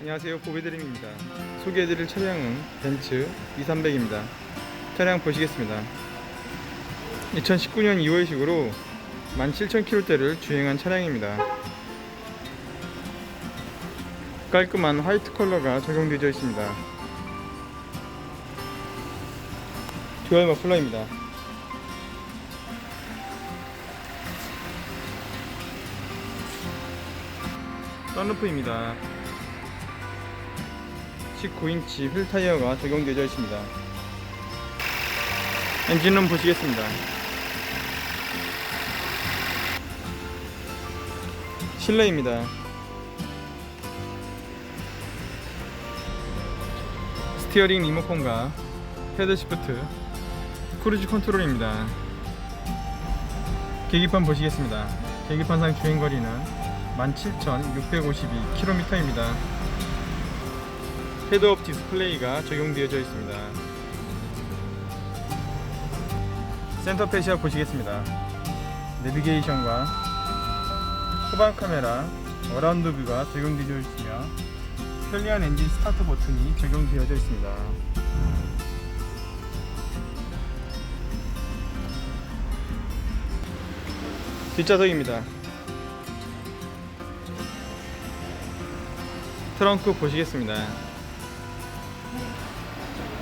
안녕하세요. 보배드림입니다. 소개해드릴 차량은 벤츠 2300입니다. 차량 보시겠습니다. 2019년 2월식으로 17,000km대를 주행한 차량입니다. 깔끔한 화이트 컬러가 적용되어 있습니다. 듀얼 머플러입니다. 썬루프입니다 19인치 휠 타이어가 적용되어 있습니다. 엔진룸 보시겠습니다. 실내입니다. 스티어링 리모컨과 헤드 시프트, 크루즈 컨트롤입니다. 계기판 보시겠습니다. 계기판상 주행거리는 17,652km입니다. 헤드업 디스플레이가 적용되어져 있습니다. 센터 페시아 보시겠습니다. 내비게이션과 후방 카메라, 어라운드 뷰가 적용되어 있으며 편리한 엔진 스타트 버튼이 적용되어져 있습니다. 뒷좌석입니다. 트렁크 보시겠습니다.